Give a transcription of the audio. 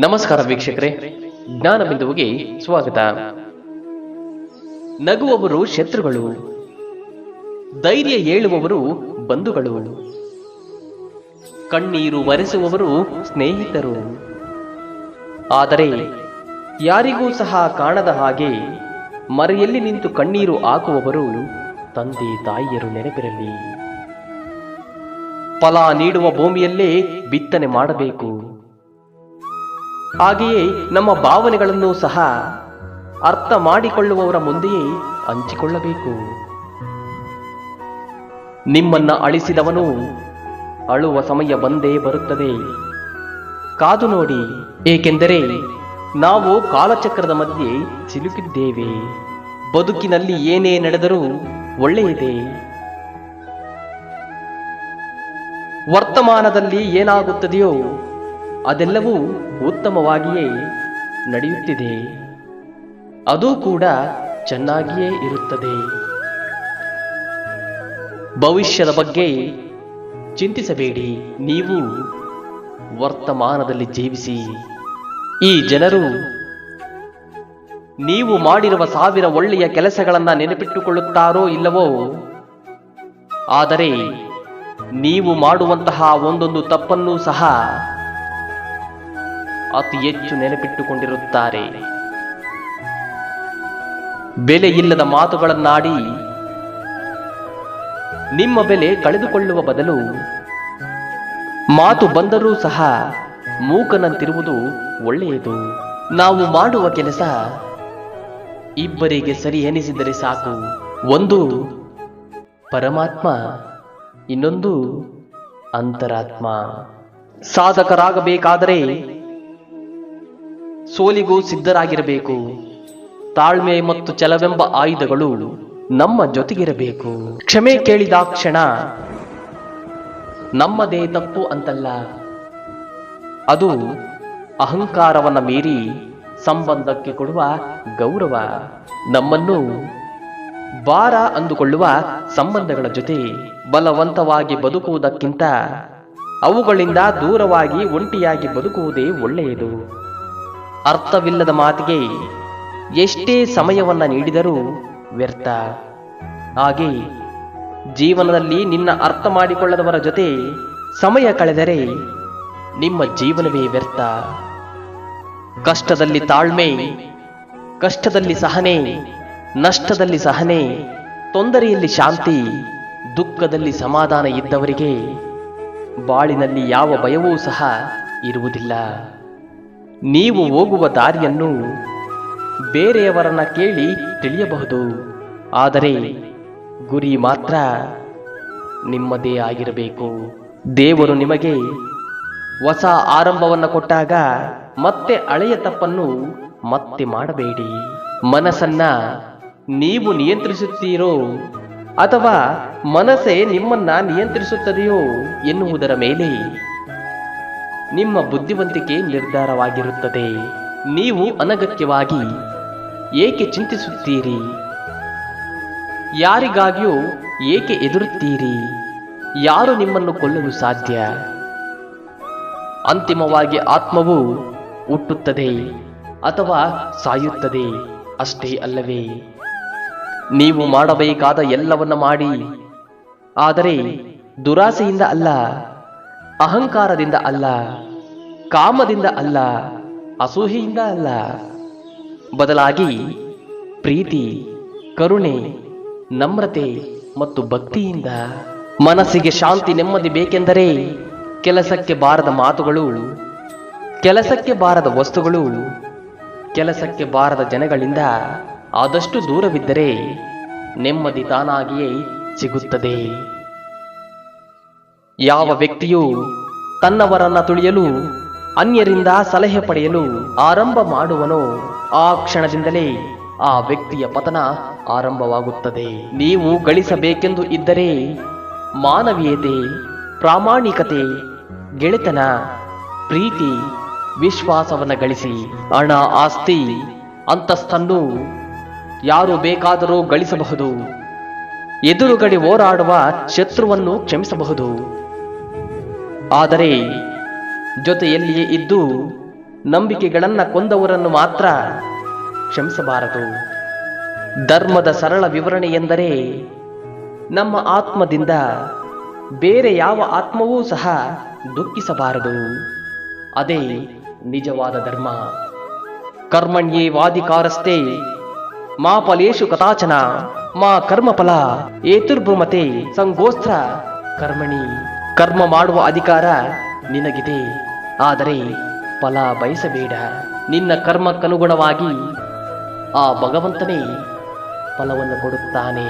ನಮಸ್ಕಾರ ವೀಕ್ಷಕರೇ. ಜ್ಞಾನ ಬಿಂದುವಿಗೆ ಸ್ವಾಗತ. ನಗುವವರು ಶತ್ರುಗಳು, ಧೈರ್ಯ ಹೇಳುವವರು ಬಂಧುಗಳು, ಕಣ್ಣೀರು ಒರೆಸುವವರು ಸ್ನೇಹಿತರು. ಆದರೆ ಯಾರಿಗೂ ಸಹ ಕಾಣದ ಹಾಗೆ ಮರೆಯಲ್ಲಿ ನಿಂತು ಕಣ್ಣೀರು ಹಾಕುವವರು ತಂದೆ ತಾಯಿಯರು ನೆನಪಿರಲಿ. ಫಲ ನೀಡುವ ಭೂಮಿಯಲ್ಲೇ ಬಿತ್ತನೆ ಮಾಡಬೇಕು. ಹಾಗೆಯೇ ನಮ್ಮ ಭಾವನೆಗಳನ್ನು ಸಹ ಅರ್ಥ ಮಾಡಿಕೊಳ್ಳುವವರ ಮುಂದೆಯೇ ಹಂಚಿಕೊಳ್ಳಬೇಕು. ನಿಮ್ಮನ್ನ ಅಳಿಸಿದವನು ಅಳುವ ಸಮಯ ಬಂದೇ ಬರುತ್ತದೆ. ಕಾದು ನೋಡಿ, ಏಕೆಂದರೆ ನಾವು ಕಾಲಚಕ್ರದ ಮಧ್ಯೆ ಸಿಲುಕಿದ್ದೇವೆ. ಬದುಕಿನಲ್ಲಿ ಏನೇ ನಡೆದರೂ ಒಳ್ಳೆಯದೇ. ವರ್ತಮಾನದಲ್ಲಿ ಏನಾಗುತ್ತದೆಯೋ ಅದೆಲ್ಲವೂ ಉತ್ತಮವಾಗಿಯೇ ನಡೆಯುತ್ತಿದೆ. ಅದು ಕೂಡ ಚೆನ್ನಾಗಿಯೇ ಇರುತ್ತದೆ. ಭವಿಷ್ಯದ ಬಗ್ಗೆ ಚಿಂತಿಸಬೇಡಿ. ನೀವು ವರ್ತಮಾನದಲ್ಲಿ ಜೀವಿಸಿ. ಈ ಜನರು ನೀವು ಮಾಡಿರುವ ಸಾವಿರ ಒಳ್ಳೆಯ ಕೆಲಸಗಳನ್ನು ನೆನಪಿಟ್ಟುಕೊಳ್ಳುತ್ತಾರೋ ಇಲ್ಲವೋ? ಆದರೆ ನೀವು ಮಾಡುವಂತಹ ಒಂದೊಂದು ತಪ್ಪನ್ನೂ ಸಹ ಅತಿ ಹೆಚ್ಚು ನೆನಪಿಟ್ಟುಕೊಂಡಿರುತ್ತಾರೆ. ಬೆಲೆ ಇಲ್ಲದ ಮಾತುಗಳನ್ನಾಡಿ, ನಿಮ್ಮ ಬೆಲೆ ಕಳೆದುಕೊಳ್ಳುವ ಬದಲು ಮಾತು ಬಂದರೂ ಸಹ ಮೂಕನಂತಿರುವುದು ಒಳ್ಳೆಯದು. ನಾವು ಮಾಡುವ ಕೆಲಸ ಇಬ್ಬರಿಗೆ ಸರಿ ಎನಿಸಿದರೆ ಸಾಕು. ಒಂದು, ಪರಮಾತ್ಮ, ಇನ್ನೊಂದು, ಅಂತರಾತ್ಮ. ಸಾಧಕರಾಗಬೇಕಾದರೆ ಸೋಲಿಗೂ ಸಿದ್ಧರಾಗಿರಬೇಕು. ತಾಳ್ಮೆ ಮತ್ತು ಛಲವೆಂಬ ಆಯುಧಗಳು ನಮ್ಮ ಜೊತೆಗಿರಬೇಕು. ಕ್ಷಮೆ ಕೇಳಿದಾಕ್ಷಣ ನಮ್ಮದೇ ತಪ್ಪು ಅಂತಲ್ಲ. ಅದು ಅಹಂಕಾರವನ್ನು ಮೀರಿ ಸಂಬಂಧಕ್ಕೆ ಕೊಡುವ ಗೌರವ. ನಮ್ಮನ್ನು ಭಾರ ಅಂದುಕೊಳ್ಳುವ ಸಂಬಂಧಗಳ ಜೊತೆ ಬಲವಂತವಾಗಿ ಬದುಕುವುದಕ್ಕಿಂತ ಅವುಗಳಿಂದ ದೂರವಾಗಿ ಒಂಟಿಯಾಗಿ ಬದುಕುವುದೇ ಒಳ್ಳೆಯದು. ಅರ್ಥವಿಲ್ಲದ ಮಾತಿಗೆ ಎಷ್ಟೇ ಸಮಯವನ್ನ ನೀಡಿದರೂ ವ್ಯರ್ಥ. ಹಾಗೆ ಜೀವನದಲ್ಲಿ ನಿನ್ನ ಅರ್ಥ ಮಾಡಿಕೊಳ್ಳದವರ ಜೊತೆ ಸಮಯ ಕಳೆದರೆ ನಿಮ್ಮ ಜೀವನವೇ ವ್ಯರ್ಥ. ಕಷ್ಟದಲ್ಲಿ ತಾಳ್ಮೆ, ಕಷ್ಟದಲ್ಲಿ ಸಹನೆ, ನಷ್ಟದಲ್ಲಿ ಸಹನೆ, ತೊಂದರೆಯಲ್ಲಿ ಶಾಂತಿ, ದುಃಖದಲ್ಲಿ ಸಮಾಧಾನ ಇದ್ದವರಿಗೆ ಬಾಳಿನಲ್ಲಿ ಯಾವ ಭಯವೂ ಸಹ ಇರುವುದಿಲ್ಲ. ನೀವು ಹೋಗುವ ದಾರಿಯನ್ನು ಬೇರೆಯವರನ್ನ ಕೇಳಿ ತಿಳಿಯಬಹುದು. ಆದರೆ ಗುರಿ ಮಾತ್ರ ನಿಮ್ಮದೇ ಆಗಿರಬೇಕು. ದೇವರು ನಿಮಗೆ ಹೊಸ ಆರಂಭವನ್ನು ಕೊಟ್ಟಾಗ ಮತ್ತೆ ಹಳೆಯ ತಪ್ಪನ್ನು ಮತ್ತೆ ಮಾಡಬೇಡಿ. ಮನಸ್ಸನ್ನ ನೀವು ನಿಯಂತ್ರಿಸುತ್ತೀರೋ ಅಥವಾ ಮನಸ್ಸೇ ನಿಮ್ಮನ್ನ ನಿಯಂತ್ರಿಸುತ್ತದೆಯೋ ಎನ್ನುವುದರ ಮೇಲೆ ನಿಮ್ಮ ಬುದ್ಧಿವಂತಿಕೆ ನಿರ್ಧಾರವಾಗಿರುತ್ತದೆ. ನೀವು ಅನಗತ್ಯವಾಗಿ ಏಕೆ ಚಿಂತಿಸುತ್ತೀರಿ? ಯಾರಿಗಾಗಿಯೂ ಏಕೆ ಎದುರುತ್ತೀರಿ ಯಾರು ನಿಮ್ಮನ್ನು ಕೊಲ್ಲಲು ಸಾಧ್ಯ? ಅಂತಿಮವಾಗಿ ಆತ್ಮವು ಹುಟ್ಟುತ್ತದೆ ಅಥವಾ ಸಾಯುತ್ತದೆ ಅಷ್ಟೇ ಅಲ್ಲವೇ. ನೀವು ಮಾಡಬೇಕಾದ ಎಲ್ಲವನ್ನ ಮಾಡಿ, ಆದರೆ ದುರಾಸೆಯಿಂದ ಅಲ್ಲ. ಅಹಂಕಾರದಿಂದ ಅಲ್ಲ, ಕಾಮದಿಂದ ಅಲ್ಲ, ಅಸೂಹೆಯಿಂದ ಅಲ್ಲ. ಬದಲಾಗಿ ಪ್ರೀತಿ, ಕರುಣೆ, ನಮ್ರತೆ ಮತ್ತು ಭಕ್ತಿಯಿಂದ ಮನಸ್ಸಿಗೆ ಶಾಂತಿ, ನೆಮ್ಮದಿ ಬೇಕೆಂದರೆ ಕೆಲಸಕ್ಕೆ ಬಾರದ ಮಾತುಗಳು, ಕೆಲಸಕ್ಕೆ ಬಾರದ ವಸ್ತುಗಳು, ಕೆಲಸಕ್ಕೆ ಬಾರದ ಜನಗಳಿಂದ ಆದಷ್ಟು ದೂರವಿದ್ದರೆ ನೆಮ್ಮದಿ ತಾನಾಗಿಯೇ ಸಿಗುತ್ತದೆ. ಯಾವ ವ್ಯಕ್ತಿಯು ತನ್ನವರನ್ನ ತುಳಿಯಲು, ಅನ್ಯರಿಂದ ಸಲಹೆ ಪಡೆಯಲು ಆರಂಭ ಮಾಡುವನೋ, ಆ ಕ್ಷಣದಿಂದಲೇ ಆ ವ್ಯಕ್ತಿಯ ಪತನ ಆರಂಭವಾಗುತ್ತದೆ. ನೀವು ಗಳಿಸಬೇಕೆಂದು ಇದ್ದರೆ ಮಾನವೀಯತೆ, ಪ್ರಾಮಾಣಿಕತೆ, ಗೆಳೆತನ, ಪ್ರೀತಿ, ವಿಶ್ವಾಸವನ್ನು ಗಳಿಸಿ. ಹಣ, ಆಸ್ತಿ ಅಂತಸ್ತನ್ನು ಯಾರು ಬೇಕಾದರೂ ಗಳಿಸಬಹುದು. ಎದುರುಗಡೆ ಹೋರಾಡುವ ಶತ್ರುವನ್ನು ಕ್ಷಮಿಸಬಹುದು. ಆದರೆ ಜೊತೆಯಲ್ಲಿಯೇ ಇದ್ದು ನಂಬಿಕೆಗಳನ್ನು ಕೊಂದವರನ್ನು ಮಾತ್ರ ಕ್ಷಮಿಸಬಾರದು. ಧರ್ಮದ ಸರಳ ವಿವರಣೆ ಎಂದರೆ ನಮ್ಮ ಆತ್ಮದಿಂದ ಬೇರೆ ಯಾವ ಆತ್ಮವೂ ಸಹ ದುಃಖಿಸಬಾರದು. ಅದೇ ನಿಜವಾದ ಧರ್ಮ. ಕರ್ಮಣ್ಯೇ ವಾದಿಕಾರಸ್ಥೆ, ಮಾ ಫಲೇಶು ಕಥಾಚನ, ಮಾ ಕರ್ಮಫಲ ಏತುರ್ಭುಮತೆ ಸಂಗೋಸ್ತ್ರ ಕರ್ಮಣಿ. ಕರ್ಮ ಮಾಡುವ ಅಧಿಕಾರ ನಿನಗಿದೆ. ಆದರೆ ಫಲ ಬಯಸಬೇಡ. ನಿನ್ನ ಕರ್ಮಕ್ಕನುಗುಣವಾಗಿ ಆ ಭಗವಂತನೇ ಫಲವನ್ನು ಕೊಡುತ್ತಾನೆ.